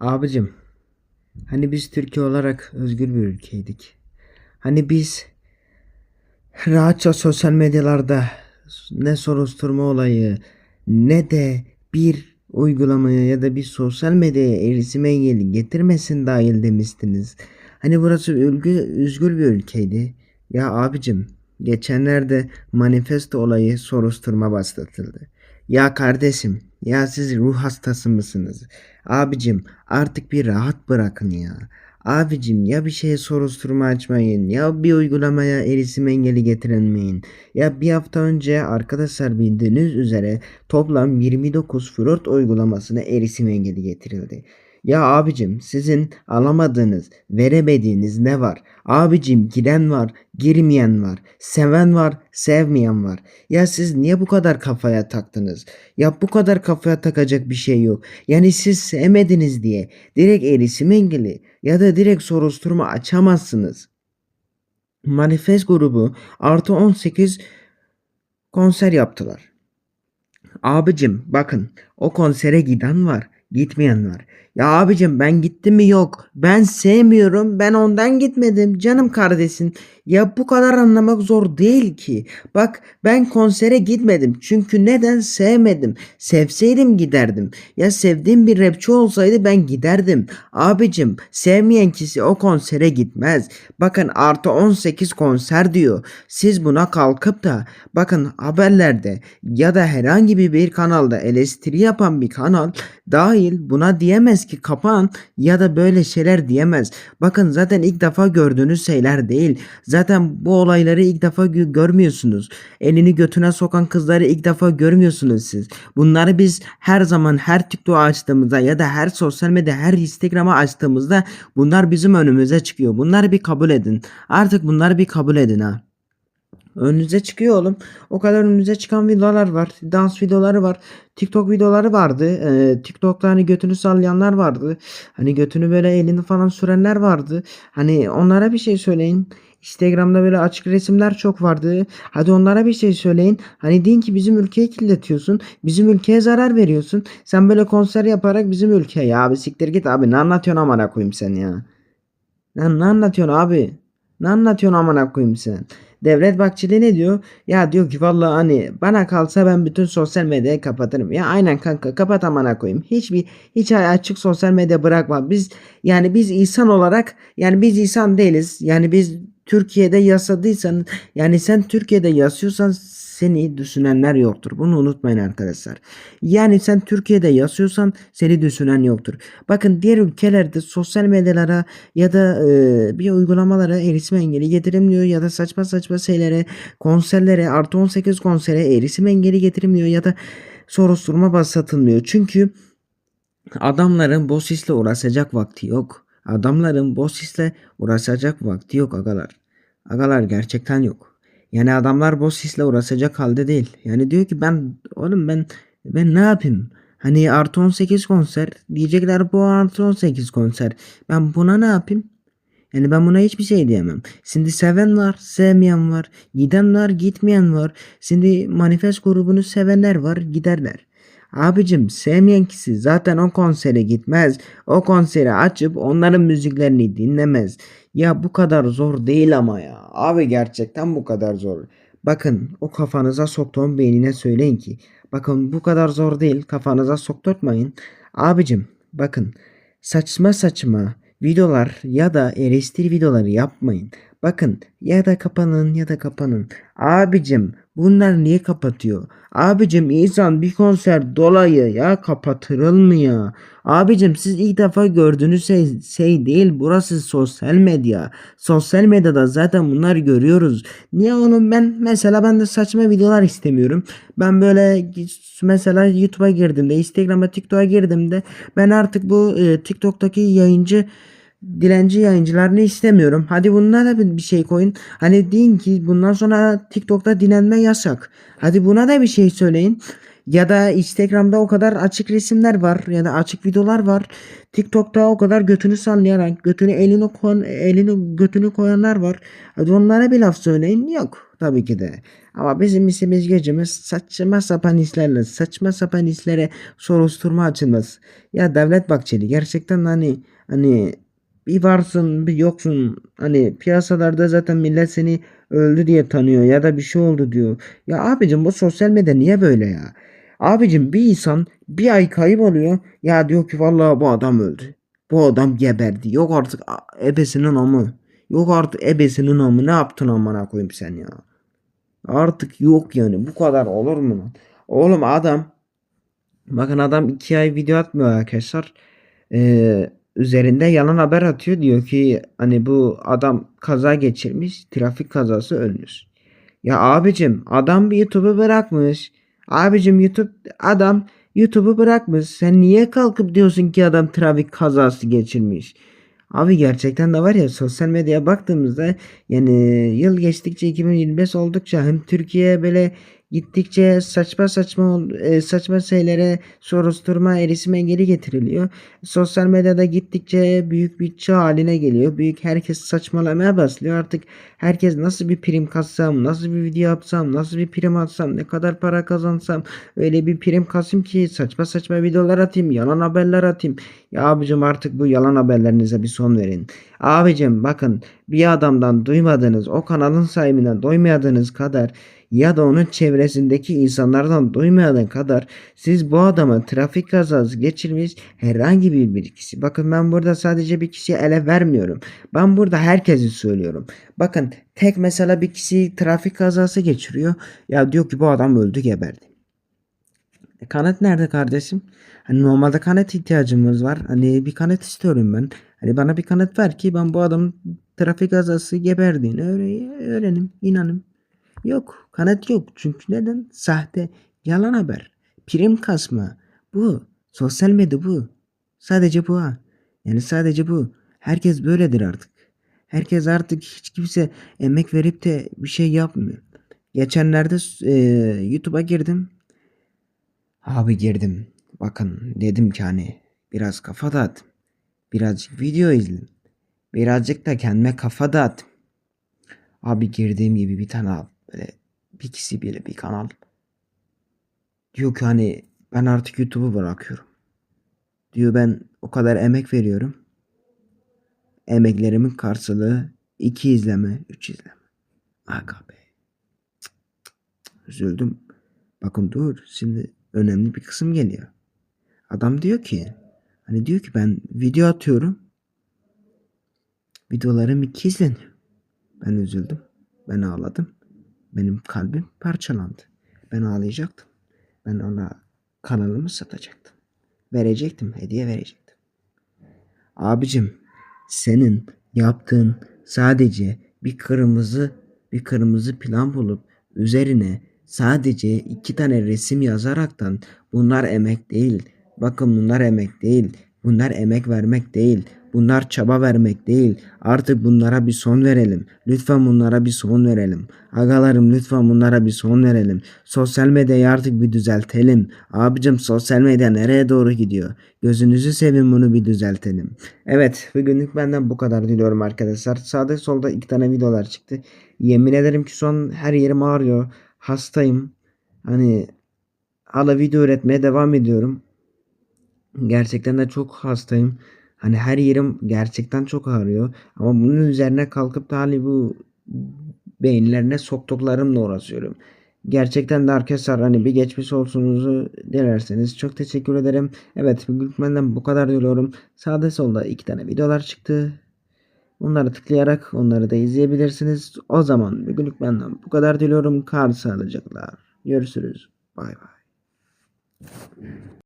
Abicim, hani biz Türkiye olarak özgür bir ülkeydik. Hani biz rahatça sosyal medyalarda ne soruşturma olayı ne de bir uygulamaya ya da bir sosyal medyaya erişim engeli getirmesin dahil demiştiniz. Hani burası ülke, özgür bir ülkeydi. Ya abicim, geçenlerde manifesto olayı soruşturma başlatıldı. Ya kardeşim, ya siz ruh hastası mısınız? Abicim artık bir rahat bırakın ya. Abicim ya bir şeye soruşturma açmayın ya bir uygulamaya erişim engeli getirilmeyin. Ya bir hafta önce arkadaşlar bildiğiniz üzere toplam 29 flört uygulamasına erişim engeli getirildi. Ya abicim sizin alamadığınız, veremediğiniz ne var? Abicim giren var, girmeyen var, seven var, sevmeyen var. Ya siz niye bu kadar kafaya taktınız? Ya bu kadar kafaya takacak bir şey yok. Yani siz sevmediniz diye direkt erişim engeli ya da direkt soruşturma açamazsınız. Manifest grubu artı 18 konser yaptılar. Abicim bakın o konsere giden var, gitmeyen var. Ya abicim ben gittim mi yok. Ben sevmiyorum. Ben ondan gitmedim. Canım kardeşim. Ya bu kadar anlamak zor değil ki. Bak ben konsere gitmedim. Çünkü neden sevmedim. Sevseydim giderdim. Ya sevdiğim bir rapçi olsaydı ben giderdim. Abicim sevmeyen kişi o konsere gitmez. Bakın artı 18 konser diyor. Siz buna kalkıp da bakın haberlerde ya da herhangi bir, kanalda eleştiri yapan bir kanal dahil buna diyemez ki kapan ya da böyle şeyler diyemez. Bakın zaten ilk defa gördüğünüz şeyler değil. Zaten bu olayları ilk defa gö- görmüyorsunuz. Elini götüne sokan kızları ilk defa görmüyorsunuz siz. Bunları biz her zaman her TikTok açtığımızda ya da her sosyal medya her Instagram'a açtığımızda bunlar bizim önümüze çıkıyor. Bunları bir kabul edin. Artık bunları bir kabul edin ha. Önünüze çıkıyor oğlum. O kadar önünüze çıkan videolar var. Dans videoları var. TikTok videoları vardı. Ee, TikTok'ta hani götünü sallayanlar vardı. Hani götünü böyle elini falan sürenler vardı. Hani onlara bir şey söyleyin. Instagram'da böyle açık resimler çok vardı. Hadi onlara bir şey söyleyin. Hani deyin ki bizim ülkeyi kirletiyorsun. Bizim ülkeye zarar veriyorsun. Sen böyle konser yaparak bizim ülkeye ya abi siktir git abi ne anlatıyorsun amına koyayım sen ya. Lan ne anlatıyorsun abi? Ne anlatıyorsun amına koyayım sen? Devlet Bahçeli ne diyor? Ya diyor ki vallahi hani bana kalsa ben bütün sosyal medyayı kapatırım. Ya aynen kanka kapat amına koyayım. Hiçbir hiç açık sosyal medya bırakma. Biz yani biz insan olarak yani biz insan değiliz. Yani biz Türkiye'de yasadıysan yani sen Türkiye'de yaşıyorsan seni düşünenler yoktur. Bunu unutmayın arkadaşlar. Yani sen Türkiye'de yaşıyorsan seni düşünen yoktur. Bakın diğer ülkelerde sosyal medyalara ya da e, bir uygulamalara erişim engeli getirilmiyor ya da saçma saçma şeylere, konserlere, artı 18 konsere erişim engeli getirilmiyor ya da soruşturma başlatılmıyor. Çünkü adamların boş işle uğraşacak vakti yok. Adamların boş işle uğraşacak vakti yok agalar. Agalar gerçekten yok. Yani adamlar boş işle uğraşacak halde değil. Yani diyor ki ben oğlum ben ben ne yapayım? Hani artı 18 konser diyecekler bu artı 18 konser. Ben buna ne yapayım? Yani ben buna hiçbir şey diyemem. Şimdi seven var, sevmeyen var. Giden var, gitmeyen var. Şimdi manifest grubunu sevenler var, giderler. Abicim sevmeyen kişi zaten o konsere gitmez. O konseri açıp onların müziklerini dinlemez. Ya bu kadar zor değil ama ya. Abi gerçekten bu kadar zor. Bakın o kafanıza soktuğum beynine söyleyin ki. Bakın bu kadar zor değil kafanıza sokturtmayın. Abicim bakın saçma saçma videolar ya da eleştiri videoları yapmayın. Bakın ya da kapanın ya da kapanın. Abicim bunlar niye kapatıyor? Abicim insan bir konser dolayı ya kapatırıl mı ya? Abicim siz ilk defa gördüğünüz şey, şey değil burası sosyal medya. Sosyal medyada zaten bunları görüyoruz. Niye oğlum ben mesela ben de saçma videolar istemiyorum. Ben böyle mesela YouTube'a girdiğimde Instagram'a TikTok'a girdiğimde ben artık bu e, TikTok'taki yayıncı dilenci yayıncılarını istemiyorum. Hadi bunlara da bir şey koyun. Hani deyin ki bundan sonra TikTok'ta dilenme yasak. Hadi buna da bir şey söyleyin. Ya da Instagram'da o kadar açık resimler var ya da açık videolar var. TikTok'ta o kadar götünü sallayarak götünü elini koyan, elini götünü koyanlar var. Hadi onlara bir laf söyleyin. Yok tabii ki de. Ama bizim işimiz gücümüz saçma sapan işlerle saçma sapan işlere soruşturma açılmaz. Ya Devlet Bahçeli gerçekten hani hani bir varsın bir yoksun hani piyasalarda zaten millet seni öldü diye tanıyor ya da bir şey oldu diyor. Ya abicim bu sosyal medya niye böyle ya? Abicim bir insan bir ay kayboluyor ya diyor ki vallahi bu adam öldü. Bu adam geberdi. Yok artık ebesinin amı. Yok artık ebesinin amı ne yaptın amına koyayım sen ya. Artık yok yani bu kadar olur mu? Oğlum adam bakın adam iki ay video atmıyor arkadaşlar. Ee, üzerinde yalan haber atıyor. Diyor ki hani bu adam kaza geçirmiş. Trafik kazası ölmüş. Ya abicim adam bir YouTube'u bırakmış. Abicim YouTube adam YouTube'u bırakmış. Sen niye kalkıp diyorsun ki adam trafik kazası geçirmiş? Abi gerçekten de var ya sosyal medyaya baktığımızda yani yıl geçtikçe 2025 oldukça hem Türkiye böyle gittikçe saçma saçma e, saçma şeylere soruşturma erişim engeli getiriliyor. Sosyal medyada gittikçe büyük bir çağ haline geliyor. Büyük herkes saçmalamaya başlıyor. Artık herkes nasıl bir prim kassam, nasıl bir video yapsam, nasıl bir prim atsam, ne kadar para kazansam öyle bir prim kasayım ki saçma saçma videolar atayım, yalan haberler atayım. Ya abicim artık bu yalan haberlerinize bir son verin. Abicim bakın bir adamdan duymadığınız, o kanalın sahibinden duymadığınız kadar ya da onun çevresindeki insanlardan duymadığın kadar siz bu adama trafik kazası geçirmiş herhangi bir kişi. Bakın ben burada sadece bir kişiye ele vermiyorum. Ben burada herkesi söylüyorum. Bakın tek mesela bir kişi trafik kazası geçiriyor. Ya diyor ki bu adam öldü geberdi. E, kanıt nerede kardeşim? Hani normalde kanıt ihtiyacımız var. Hani bir kanıt istiyorum ben. Hani bana bir kanıt ver ki ben bu adamın trafik kazası geberdiğini öğre- öğrenim, inanım. Yok, kanıt yok. Çünkü neden? Sahte, yalan haber, prim kasma. Bu, sosyal medya bu. Sadece bu ha. Yani sadece bu. Herkes böyledir artık. Herkes artık hiç kimse emek verip de bir şey yapmıyor. Geçenlerde e, YouTube'a girdim. Abi girdim. Bakın dedim ki hani biraz kafa dağıt. Birazcık video izledim. Birazcık da kendime kafa dağıt. Abi girdiğim gibi bir tane böyle bir kişi bile bir kanal. Diyor ki hani ben artık YouTube'u bırakıyorum. Diyor ben o kadar emek veriyorum. Emeklerimin karşılığı iki izleme, üç izleme. Aga. Üzüldüm. Bakın dur şimdi önemli bir kısım geliyor. Adam diyor ki hani diyor ki ben video atıyorum. Videolarım iki izleniyor. Ben üzüldüm. Ben ağladım. Benim kalbim parçalandı. Ben ağlayacaktım. Ben ona kanalımı satacaktım. Verecektim. Hediye verecektim. Abicim senin yaptığın sadece bir kırmızı bir kırmızı plan bulup üzerine sadece iki tane resim yazaraktan bunlar emek değil. Bakın bunlar emek değil. Bunlar emek vermek değil. Bunlar çaba vermek değil. Artık bunlara bir son verelim. Lütfen bunlara bir son verelim. Agalarım lütfen bunlara bir son verelim. Sosyal medyayı artık bir düzeltelim. Abicim sosyal medya nereye doğru gidiyor? Gözünüzü seveyim bunu bir düzeltelim. Evet bugünlük benden bu kadar diliyorum arkadaşlar. Sağda solda iki tane videolar çıktı. Yemin ederim ki son her yerim ağrıyor. Hastayım. Hani hala video üretmeye devam ediyorum. Gerçekten de çok hastayım. Hani her yerim gerçekten çok ağrıyor. Ama bunun üzerine kalkıp da hani bu beyinlerine soktuklarımla uğraşıyorum. Gerçekten de arkadaşlar hani bir geçmiş olsunuzu dilerseniz çok teşekkür ederim. Evet bugün benden bu kadar diliyorum. Sağda solda iki tane videolar çıktı. Onları tıklayarak onları da izleyebilirsiniz. O zaman bugünlük benden bu kadar diliyorum. Kar sağlıcaklar. Görüşürüz. Bay bay.